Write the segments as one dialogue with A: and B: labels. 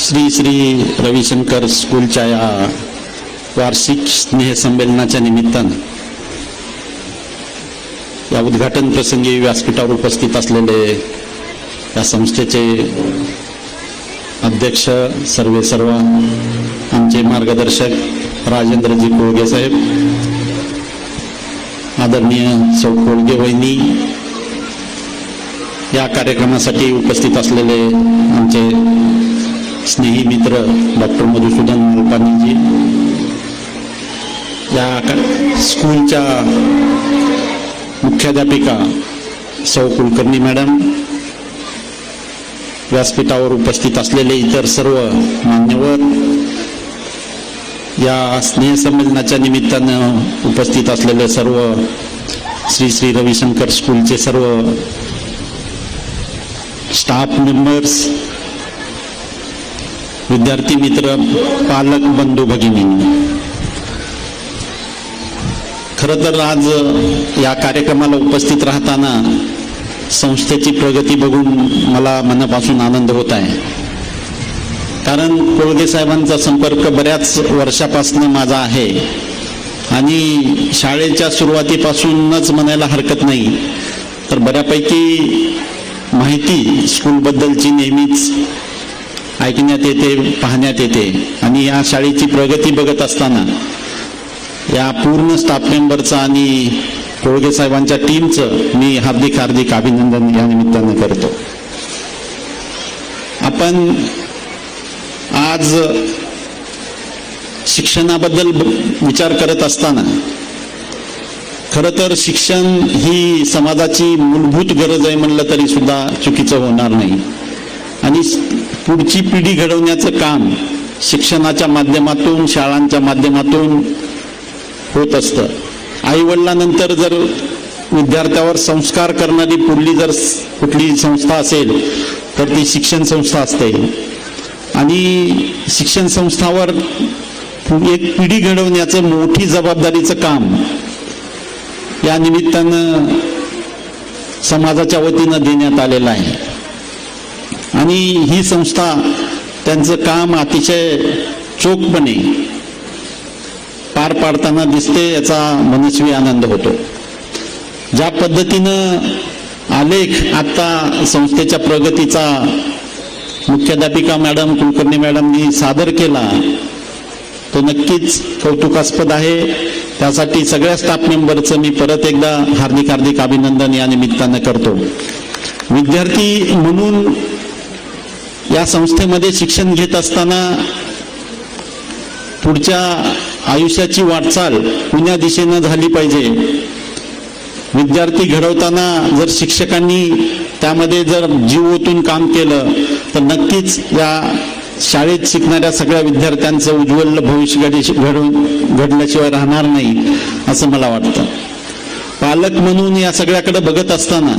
A: श्री श्री रविशंकर स्कूलच्या या वार्षिक स्नेहसंमेलनाच्या निमित्तानं या उद्घाटन प्रसंगी व्यासपीठावर उपस्थित असलेले या संस्थेचे अध्यक्ष सर्वे सर्व आमचे मार्गदर्शक राजेंद्रजी कोळगे साहेब आदरणीय सौ कोळगे वहिनी या कार्यक्रमासाठी उपस्थित असलेले आमचे स्नेही मित्र डॉक्टर मधुसूदन मालपानीजी या स्कूलच्या मुख्याध्यापिका सौ कुलकर्णी मॅडम. व्यासपीठावर उपस्थित असलेले इतर सर्व मान्यवर. या स्नेहसंमेलनाच्या निमित्तानं उपस्थित असलेले सर्व श्री श्री रविशंकर स्कूलचे सर्व स्टाफ मेंबर्स विद्यार्थी मित्र पालक बंधू भगिनी. खरं तर आज या कार्यक्रमाला उपस्थित राहताना संस्थेची प्रगती बघून मला मनापासून आनंद होत आहे. कारण कोळगे साहेबांचा संपर्क बऱ्याच वर्षापासून माझा आहे आणि शाळेच्या सुरुवातीपासूनच म्हणायला हरकत नाही तर बऱ्यापैकी माहिती स्कूलबद्दलची नेहमीच ऐकण्यात येते पाहण्यात येते. आणि या शाळेची प्रगती बघत असताना या पूर्ण स्टाफ मेंबरचं आणि कोळगे साहेबांच्या टीमचं मी हार्दिक हार्दिक अभिनंदन या निमित्तानं करतो. आपण आज शिक्षणाबद्दल विचार करत असताना खरं तर शिक्षण ही समाजाची मूलभूत गरज आहे म्हणलं तरी सुद्धा चुकीचं होणार नाही. आणि पुढची पिढी घडवण्याचं काम शिक्षणाच्या माध्यमातून शाळांच्या माध्यमातून होत असतं. आईवडिलानंतर जर विद्यार्थ्यावर संस्कार करणारी पुढली जर कुठली संस्था असेल तर ती शिक्षण संस्था असते. आणि शिक्षण संस्थावर एक पिढी घडवण्याचं मोठी जबाबदारीचं काम या निमित्तानं समाजाच्या वतीनं देण्यात आलेलं आहे. आणि ही संस्था त्यांचं काम अतिशय चोखपणे पार पाडताना दिसते याचा मनस्वी आनंद होतो. ज्या पद्धतीनं आलेख आता संस्थेच्या प्रगतीचा मुख्याध्यापिका मॅडम कुलकर्णी मॅडमनी सादर केला तो नक्कीच कौतुकास्पद आहे. त्यासाठी सगळ्या स्टाफ मेंबरचं मी परत एकदा हार्दिक हार्दिक अभिनंदन या निमित्तानं करतो. विद्यार्थी म्हणून या संस्थेमध्ये शिक्षण घेत असताना पुढच्या आयुष्याची वाटचाल पुण्या दिशेनं झाली पाहिजे. विद्यार्थी घडवताना जर शिक्षकांनी त्यामध्ये जर जीव ओतून काम केलं तर नक्कीच या शाळेत शिकणाऱ्या सगळ्या विद्यार्थ्यांचं उज्ज्वल भविष्य घडी घडून घडल्याशिवाय राहणार नाही असं मला वाटतं. पालक म्हणून या सगळ्याकडे बघत असताना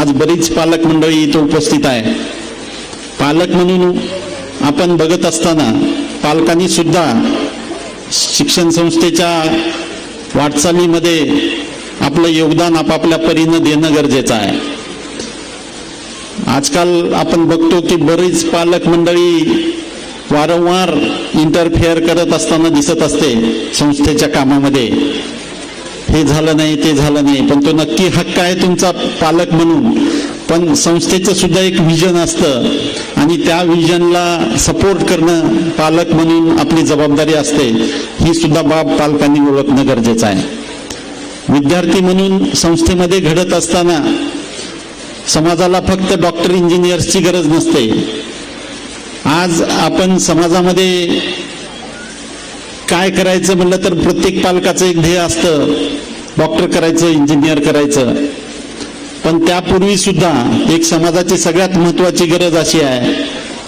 A: आज बरीच पालक मंडळी इथं उपस्थित आहे पालक म्हणून आपण बघत असताना पालकांनी सुद्धा शिक्षण संस्थेच्या वाटचालीमध्ये आपलं योगदान आपापल्या परीनं देणं गरजेचं आहे. आजकाल आपण बघतो की बरीच पालक मंडळी वारंवार इंटरफेअर करत असताना दिसत असते संस्थेच्या कामामध्ये. हे झालं नाही ते झालं नाही पण तो नक्की हक्क आहे तुमचा पालक म्हणून. पण संस्थेचं सुद्धा एक विजन असतं. आणि त्या विजनला सपोर्ट करणं पालक म्हणून आपली जबाबदारी असते ही सुद्धा बाब पालकांनी ओळखणं गरजेचं आहे. विद्यार्थी म्हणून संस्थेमध्ये घडत असताना समाजाला फक्त डॉक्टर इंजिनियर्सची गरज नसते. आज आपण समाजामध्ये काय करायचं म्हणलं तर प्रत्येक पालकाचं एक ध्येय असतं डॉक्टर करायचं इंजिनियर करायचं. पण त्यापूर्वी सुद्धा एक समाजाची सगळ्यात महत्वाची गरज अशी आहे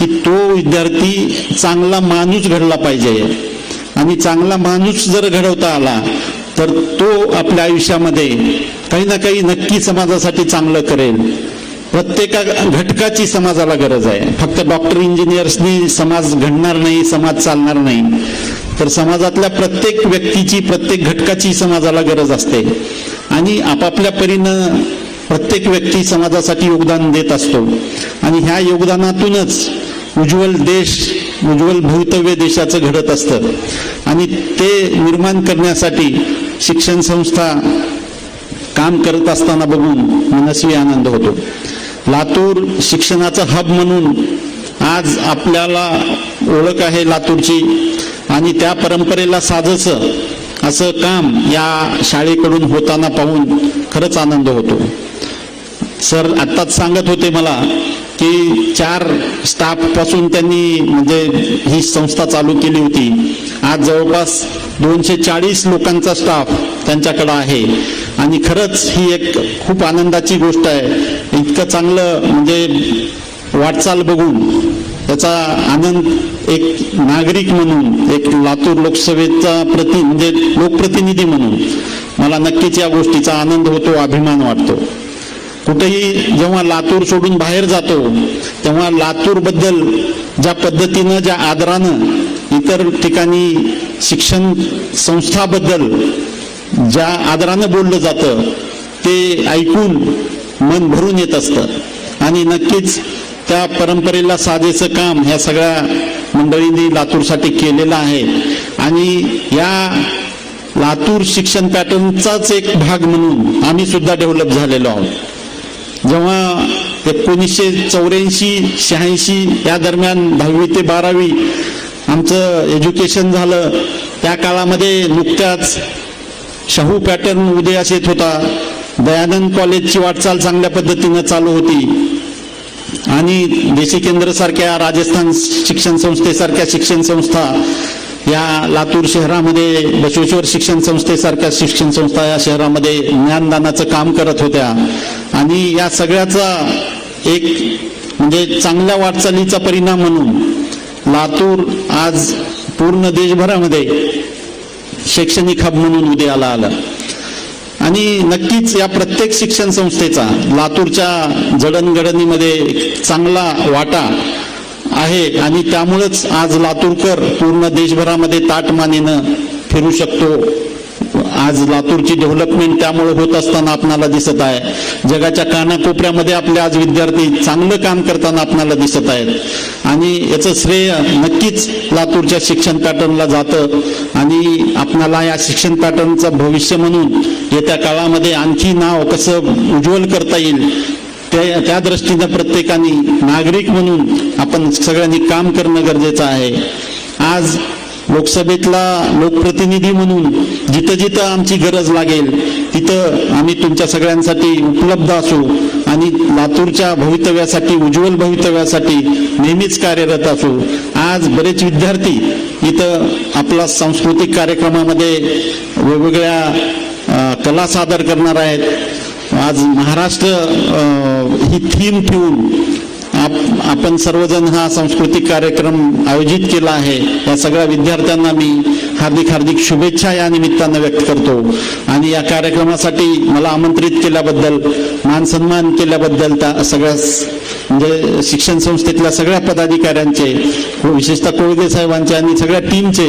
A: की तो विद्यार्थी चांगला माणूस घडला पाहिजे. आणि चांगला माणूस जर घडवता आला तर तो आपल्या आयुष्यामध्ये काही ना काही नक्की समाजासाठी चांगलं करेल. प्रत्येका घटकाची समाजाला गरज आहे. फक्त डॉक्टर इंजिनियर्सनी समाज घडणार नाही समाज चालणार नाही. तर समाजातल्या प्रत्येक व्यक्तीची प्रत्येक घटकाची समाजाला गरज असते. आणि आपापल्या परीनं प्रत्येक व्यक्ती समाजासाठी योगदान देत असतो. आणि ह्या योगदानातूनच उज्ज्वल देश उज्ज्वल भवितव्य देशाचं घडत असतं. आणि ते निर्माण करण्यासाठी शिक्षण संस्था काम करत असताना बघून मनस्वी आनंद होतो. लातूर शिक्षणाचं हब म्हणून आज आपल्याला ओळख आहे लातूरची आणि त्या परंपरेला साजसं असं काम या शाळेकडून होताना पाहून खरंच आनंद होतो. सर आत्ताच सांगत होते मला की चार स्टाफपासून त्यांनी म्हणजे ही संस्था चालू केली होती. आज जवळपास दोनशे चाळीस लोकांचा स्टाफ त्यांच्याकडं आहे. आणि खरंच ही एक खूप आनंदाची गोष्ट आहे. इतकं चांगलं म्हणजे वाटचाल बघून त्याचा आनंद एक नागरिक म्हणून एक लातूर लोकसभेचा प्रति म्हणजे लोकप्रतिनिधी म्हणून मला नक्कीच या गोष्टीचा आनंद होतो अभिमान वाटतो. कुठेही जेव्हा लातूर सोडून बाहेर जातो तेव्हा लातूरबद्दल ज्या पद्धतीनं ज्या आदरानं इतर ठिकाणी शिक्षण संस्थाबद्दल ज्या आदरानं बोललं जातं ते ऐकून मन भरून येत असतं. आणि नक्कीच त्या परंपरेला साजेचं काम ह्या सगळ्या मंडळींनी लातूरसाठी केलेलं आहे. आणि या लातूर शिक्षण पॅटर्नचाच एक भाग म्हणून आम्ही सुद्धा डेव्हलप झालेलो आहोत. जेव्हा एकोणीसशे चौऱ्याऐंशी शहाऐंशी या दरम्यान दहावी ते बारावी आमचं एज्युकेशन झालं त्या काळामध्ये नुकत्याच शाहू पॅटर्न उदयास येत होता. दयानंद कॉलेजची वाटचाल चांगल्या पद्धतीनं चालू होती. आणि देशी केंद्रसारख्या राजस्थान शिक्षण संस्थेसारख्या शिक्षण संस्था या लातूर शहरामध्ये बसवेश्वर शिक्षण संस्थेसारख्या शिक्षण संस्था या शहरामध्ये ज्ञानदानाचं काम करत होत्या. आणि या सगळ्याचा एक म्हणजे चांगल्या वाटचालीचा परिणाम म्हणून लातूर आज पूर्ण देशभरामध्ये शैक्षणिक हब म्हणून उदयाला आलं. आणि नक्कीच या प्रत्येक शिक्षण संस्थेचा लातूरच्या जडणघडणीमध्ये चांगला वाटा आहे आणि त्यामुळेच आज लातूरकर पूर्ण देशभरामध्ये ताटमानेनं फिरू शकतो. आज लातूरची डेव्हलपमेंट त्यामुळे होत असताना आपणाला दिसत आहे. जगाच्या कानाकोपऱ्यामध्ये आपले आज विद्यार्थी चांगलं काम करताना आपणाला दिसत आहेत. आणि याचं श्रेय नक्कीच लातूरच्या शिक्षण पॅटर्नला जातं. आणि आपणाला या शिक्षण पॅटर्नचं भविष्य म्हणून येत्या काळामध्ये आणखी नाव कसं उज्ज्वल करता येईल त्या त्या दृष्टीनं प्रत्येकाने नागरिक म्हणून आपण सगळ्यांनी काम करणं गरजेचं आहे. आज लोकसभेतला लोकप्रतिनिधी म्हणून जिथं जिथं आमची गरज लागेल तिथं आम्ही तुमच्या सगळ्यांसाठी उपलब्ध असू आणि लातूरच्या भवितव्यासाठी उज्ज्वल भवितव्यासाठी नेहमीच कार्यरत असू. आज बरेच विद्यार्थी इथं आपला सांस्कृतिक कार्यक्रमामध्ये वेगवेगळ्या कला सादर करणार आहेत. आज महाराष्ट्र ही थीम ठेवून आप- आपण सर्वजण हा सांस्कृतिक कार्यक्रम आयोजित केला आहे. या सगळ्या विद्यार्थ्यांना मी हार्दिक हार्दिक शुभेच्छा या निमित्तानं व्यक्त करतो. आणि या कार्यक्रमासाठी मला आमंत्रित केल्याबद्दल मान सन्मान केल्याबद्दल त्या सगळ्या म्हणजे शिक्षण संस्थेतल्या सगळ्या पदाधिकाऱ्यांचे विशेषतः कोळगे साहेबांचे आणि सगळ्या टीमचे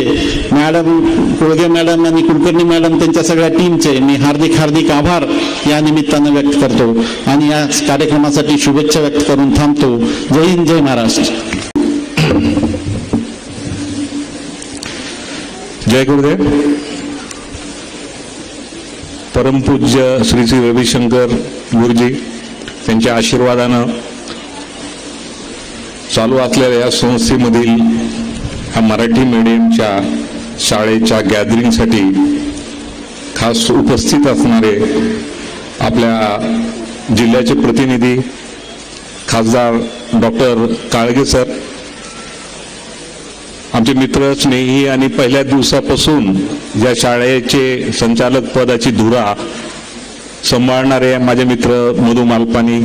A: मॅडम कोळगे मॅडम आणि कुलकर्णी मॅडम त्यांच्या सगळ्या टीमचे मी हार्दिक हार्दिक आभार या निमित्तानं व्यक्त करतो आणि या कार्यक्रमासाठी शुभेच्छा व्यक्त करून थांबतो. जय हिंद जय महाराष्ट्र.
B: जय गुरुदेव. परमपूज्य श्री श्री रविशंकर गुरुजी त्यांच्या आशीर्वादानं चालू असलेल्या या संस्थेमधील ह्या मराठी मीडियमच्या शाळेच्या गॅदरिंगसाठी खास उपस्थित असणारे आपल्या जिल्ह्याचे प्रतिनिधी खासदार डॉक्टर काळगे सर आमचे मित्र स्नेही आणि पहिल्या दिवसापासून या शाळेचे संचालक पदाची धुरा सांभाळणारे माझे मित्र मधु मालपानी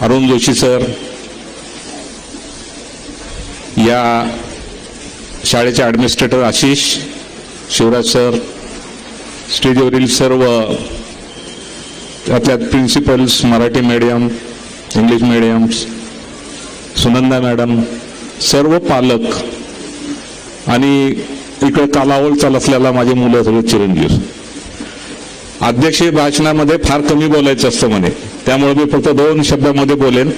B: अरुण जोशी सर या शाळेचे ॲडमिनिस्ट्रेटर आशिष शिवराज सर स्टेजवरील सर्व त्यातल्या principals Marathi medium English mediums Sunanda madam सर्व पालक आणि इकडे कालावल चाल असलेला माझे मुलं सगळे चिरंजीव. अध्यक्षीय भाषणामध्ये फार कमी बोलायचं असतं म्हणे. त्यामुळे मी फक्त दोन शब्दामध्ये बोलेन.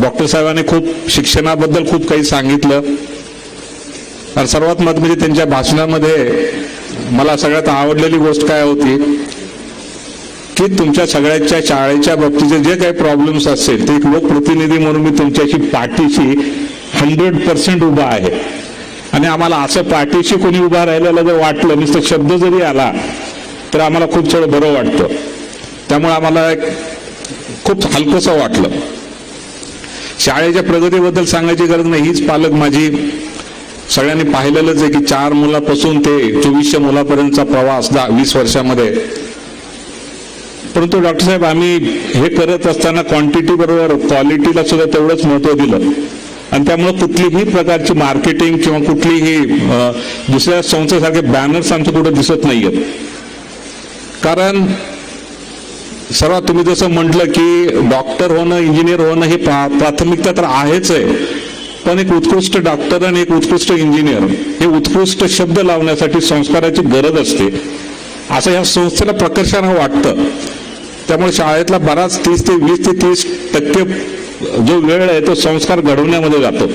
B: डॉक्टर साहेबांनी खूप शिक्षणाबद्दल खूप काही सांगितलं. आणि सर्वात मत म्हणजे त्यांच्या भाषणामध्ये मला सगळ्यात आवडलेली गोष्ट काय होती की तुमच्या सगळ्याच्या शाळेच्या बाबतीचे जे काही प्रॉब्लेम्स असतील ते एक लोकप्रतिनिधी म्हणून मी तुमच्याशी पाठीशी हंड्रेड पर्सेंट उभा आहे. आणि आम्हाला असं पाठीशी कोणी उभा राहिलेलं जर वाटलं नुसतं शब्द जरी आला तर आम्हाला खूप थोडं बरं वाटतं. त्यामुळे आम्हाला एक खूप हलकंसं वाटलं. शाळेच्या प्रगतीबद्दल सांगायची गरज नाही. हीच पालक माझी. सगळ्यांनी पाहिलेलंच आहे की चार मुलापासून ते चोवीसशे मुलापर्यंतचा प्रवास दहा वीस वर्षामध्ये. परंतु डॉक्टर साहेब आम्ही हे करत असताना क्वांटिटी बरोबर क्वालिटीला सुद्धा तेवढंच महत्त्व दिलं. आणि त्यामुळे कुठलीही प्रकारची मार्केटिंग किंवा कुठलीही दुसऱ्या संस्थेसारखे बॅनर्स आमचं कुठे दिसत नाहीयेत. कारण सर्वात तुम्ही जसं म्हटलं की डॉक्टर होणं इंजिनियर होणं हे प्रा- प्राथमिकता तर आहेच आहे पण एक उत्कृष्ट डॉक्टर आणि एक उत्कृष्ट इंजिनियर हे उत्कृष्ट शब्द लावण्यासाठी संस्काराची गरज असते. असं या संस्थेला प्रकर्षानं वाटतं. त्यामुळे शाळेतला बराच तीस ते वीस ते तीस टक्के जो वेळ आहे तो संस्कार घडवण्यामध्ये जातो.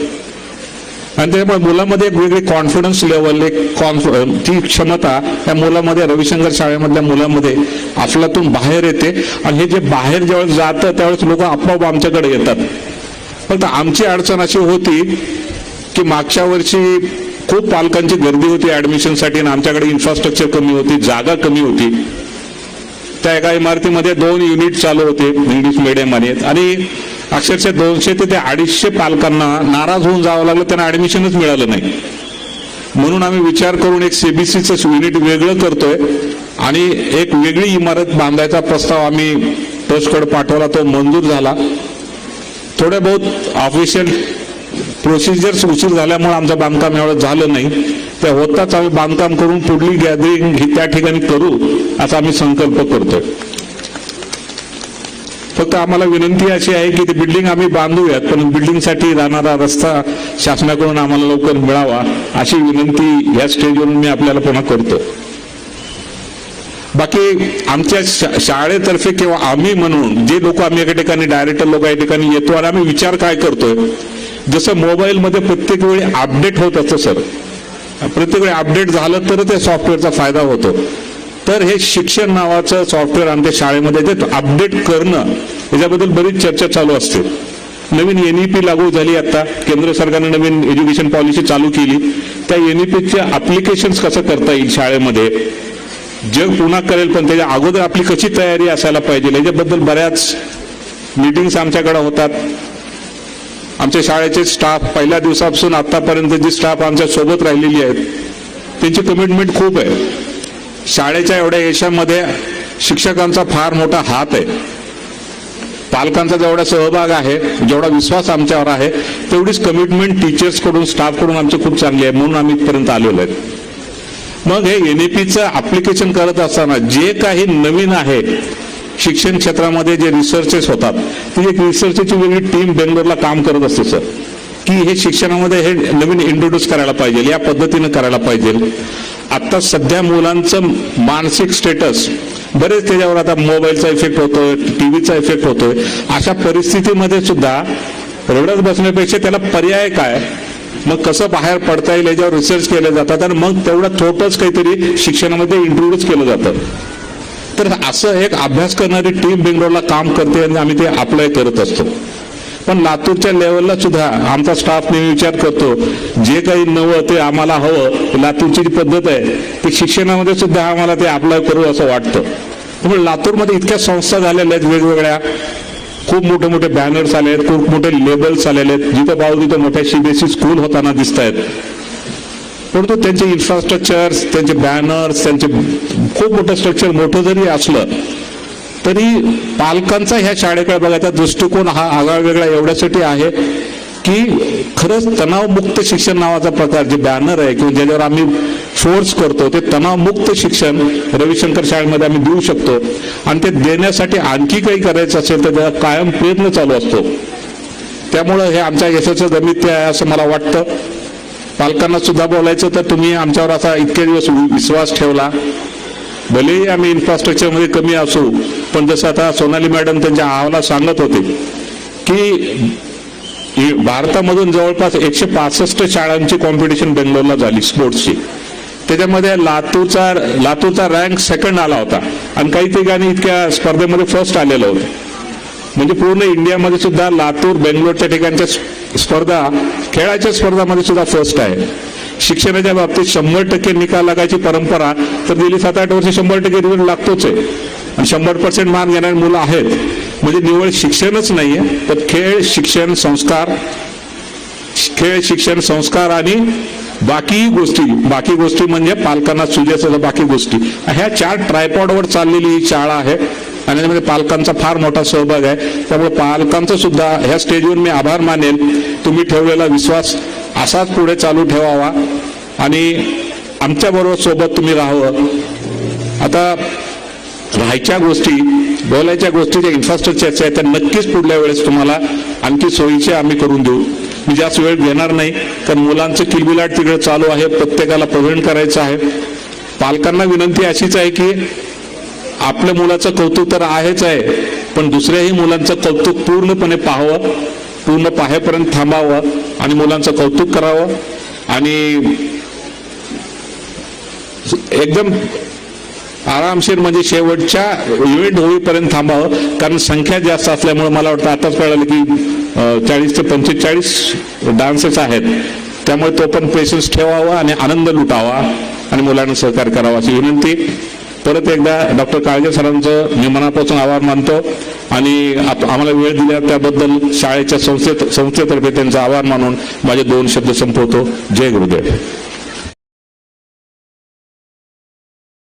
B: आणि त्याच्यामुळे मुलामध्ये एक वेगळी कॉन्फिडन्स लेवल एक कॉन्फ ती क्षमता त्या मुलामध्ये रविशंकर शाळेमधल्या मुलामध्ये आपल्यातून बाहेर येते. आणि हे जे बाहेर ज्यावेळेस जातं त्यावेळेस लोक आपोआप आमच्याकडे येतात. फक्त आमची अडचण अशी होती की मागच्या वर्षी खूप पालकांची गर्दी होती ऍडमिशनसाठी आणि आमच्याकडे इन्फ्रास्ट्रक्चर कमी होती जागा कमी होती. त्या एका इमारतीमध्ये दोन युनिट चालू होते इंग्लिश मिडियम आणि अक्षरशः दोनशे ते ते अडीचशे पालकांना नाराज होऊन जावं लागलं त्यांना ऍडमिशनच मिळालं नाही. म्हणून आम्ही विचार करून एक सीबीसीचं युनिट वेगळं करतोय आणि एक वेगळी इमारत बांधायचा प्रस्ताव आम्ही ट्रस्टकडे पाठवला तो मंजूर झाला. थोडे बहुत ऑफिशियल प्रोसिजर्स उशीर झाल्यामुळे आमचं बांधकाम एवढं झालं नाही. त्या होताच आम्ही बांधकाम करून पुढली गॅदरिंग ही त्या ठिकाणी करू असा आम्ही संकल्प करतोय. फक्त आम्हाला विनंती अशी आहे की ती बिल्डिंग आम्ही बांधूयात पण बिल्डिंगसाठी जाणारा रस्ता शासनाकडून आम्हाला लवकर मिळावा अशी विनंती या स्टेजवरून मी आपल्याला पुन्हा करतो. बाकी आमच्या शा- शाळेतर्फे किंवा आम्ही म्हणून जे लोक आम्ही एका ठिकाणी डायरेक्टर लोक या ठिकाणी येतो आणि आम्ही विचार काय करतोय जसं मोबाईलमध्ये प्रत्येक वेळी अपडेट होत असतं सर प्रत्येक वेळी अपडेट झालं तर त्या सॉफ्टवेअरचा फायदा होतो. तर हे शिक्षण नावाचं सॉफ्टवेअर आमच्या शाळेमध्ये ते अपडेट करणं याच्याबद्दल बरीच चर्चा चालू असते. नवीन एन ई पी लागू झाली आता. केंद्र सरकारने नवीन एज्युकेशन पॉलिसी चालू केली. त्या एन ई पीच्या अप्लिकेशन्स कसं करता येईल शाळेमध्ये? जग पुन्हा करेल पण त्याच्या अगोदर आपली कशी तयारी असायला पाहिजे? याच्याबद्दल बऱ्याच मीटिंग्स आमच्याकडे होतात. आमच्या शाळेचे स्टाफ पहिल्या दिवसापासून आतापर्यंत जी स्टाफ आमच्यासोबत राहिलेली आहेत त्यांची कमिटमेंट खूप आहे. शाळेच्या एवढ्या यशामध्ये शिक्षकांचा फार मोठा हात आहे. पालकांचा जेवढा सहभाग आहे जेवढा विश्वास आमच्यावर आहे तेवढीच कमिटमेंट टीचर्सकडून स्टाफकडून स्टाफ आमची खूप चांगली आहे म्हणून आम्ही इथपर्यंत आलेलो आहे. मग हे एन ई पीचं ॲप्लिकेशन करत असताना जे काही नवीन आहे शिक्षण क्षेत्रामध्ये जे रिसर्चेस होतात ती एक रिसर्चची वेगळी टीम बेंगलोरला काम करत असते सर की हे शिक्षणामध्ये हे नवीन इंट्रोड्यूस करायला पाहिजे या पद्धतीनं करायला पाहिजे. आत्ता सध्या मुलांचं मानसिक स्टेटस बरेच त्याच्यावर आता मोबाईलचा इफेक्ट होतोय टीव्हीचा इफेक्ट होतोय. अशा परिस्थितीमध्ये सुद्धा रडत बसण्यापेक्षा त्याला पर्याय काय? मग कसं बाहेर पडता येईल याच्यावर रिसर्च केले जातात आणि मग तेवढं थोडंच काहीतरी शिक्षणामध्ये इंट्रोड्यूस केलं जातं. तर असं एक अभ्यास करणारी टीम बेंगलोरला काम करते आणि आम्ही ते अप्लाय करत असतो. पण लातूरच्या लेवलला सुद्धा आमचा स्टाफ नेहमी विचार करतो जे काही नवं ते आम्हाला हवं लातूरची जी पद्धत आहे ती शिक्षणामध्ये सुद्धा आम्हाला ते अप्लाय करू असं वाटतं. त्यामुळे लातूरमध्ये इतक्या संस्था झालेल्या आहेत वेगवेगळ्या. खूप मोठे मोठे बॅनर्स आले आहेत खूप मोठे लेबल्स आलेले आहेत. जिथं पाहू तिथं मोठ्या सीबीएसई स्कूल होताना दिसत आहेत. परंतु त्यांचे इन्फ्रास्ट्रक्चर्स त्यांचे बॅनर्स त्यांचे खूप मोठं स्ट्रक्चर मोठं जरी असलं तरी पालकांचा ह्या शाळेकडे बघायचा दृष्टिकोन हा आगळा वेगळा एवढ्यासाठी आहे की खरंच तणावमुक्त शिक्षण नावाचा प्रकार जे बॅनर आहे किंवा ज्याच्यावर आम्ही फोर्स करतो ते तणावमुक्त शिक्षण रविशंकर शाळेमध्ये आम्ही देऊ शकतो. आणि ते देण्यासाठी आणखी काही करायचं असेल तर त्याचा कायम प्रयत्न चालू असतो. त्यामुळं हे आमच्या यशाचं गमित्य आहे असं मला वाटतं. पालकांना सुद्धा बोलायचं तर तुम्ही आमच्यावर असा इतके दिवस विश्वास ठेवला. भलेही आम्ही इन्फ्रास्ट्रक्चरमध्ये कमी असू पण जसं आता सोनाली मॅडम त्यांच्या अहवालात सांगत होते की भारतामधून जवळपास एकशे पासष्ट शाळांची कॉम्पिटिशन बेंगलोरला झाली स्पोर्ट्सची त्याच्यामध्ये लातूरचा लातूरचा रँक सेकंड आला होता. आणि काही ठिकाणी इतक्या स्पर्धेमध्ये फर्स्ट आलेलं होतं. म्हणजे पूर्ण इंडियामध्ये सुद्धा लातूर बेंगलोरच्या ठिकाणच्या स्पर्धा खेळाच्या स्पर्धामध्ये सुद्धा फर्स्ट आहे. शिक्षणाच्या बाबतीत शंभर टक्के निकाल लागायची परंपरा तर गेली सात आठ वर्ष शंभर टक्के रिझल्ट लागतोच आहे. आणि शंभर पर्सेंट मार्क घेणारी मुलं आहेत. म्हणजे निवड शिक्षणच नाहीये तर खेळ शिक्षण संस्कार खेळ शिक्षण संस्कार आणि बाकी गोष्टी बाकी गोष्टी म्हणजे पालकांना सुजेस बाकी गोष्टी. ह्या चार ट्रायपॉडवर चाललेली ही शाळा आहे आणि त्यामध्ये पालकांचा फार मोठा सहभाग आहे. त्यामुळे पालकांचा सुद्धा ह्या स्टेजवर मी आभार मानेल. तुम्ही ठेवलेला विश्वास असाच पुढे चालू ठेवावा. आणि आमच्याबरोबर सोबत तुम्ही राहावं. आता राहायच्या गोष्टी बोलायच्या गोष्टी ज्या इन्फ्रास्ट्रक्चरच्या आहेत त्या नक्कीच पुढल्या वेळेस तुम्हाला आणखी सोयीचे आम्ही करून देऊ. मी जास्त वेळ घेणार नाही कारण मुलांचं किलबिलाट तिकडे चालू आहे प्रत्येकाला प्रेझेंट करायचं आहे. पालकांना विनंती अशीच आहे की आपल्या मुलाचं कौतुक तर आहेच आहे पण दुसऱ्याही मुलांचं कौतुक पूर्णपणे पाहावं पूर्ण पाहेपर्यंत थांबावं. आणि मुलांचं कौतुक करावं आणि एकदम आरामशीर म्हणजे शेवटच्या इव्हेंट होईपर्यंत थांबावं. कारण संख्या जास्त असल्यामुळे मला वाटतं आताच कळालं की चाळीस ते पंचेचाळीस डान्सेस आहेत. त्यामुळे तो पण पेशन्स ठेवावा आणि आनंद लुटावा आणि मुलांना सहकार्य करावा अशी विनंती. परत एकदा डॉक्टर काळजे सरांचं मी मनापासून आभार मानतो आणि आप- आम्हाला वेळ दिल्या त्याबद्दल शाळेच्या संस्थेत संस्थेतर्फे त्यांचा आभार मानून माझे दोन शब्द संपवतो. जय गुरुदेव.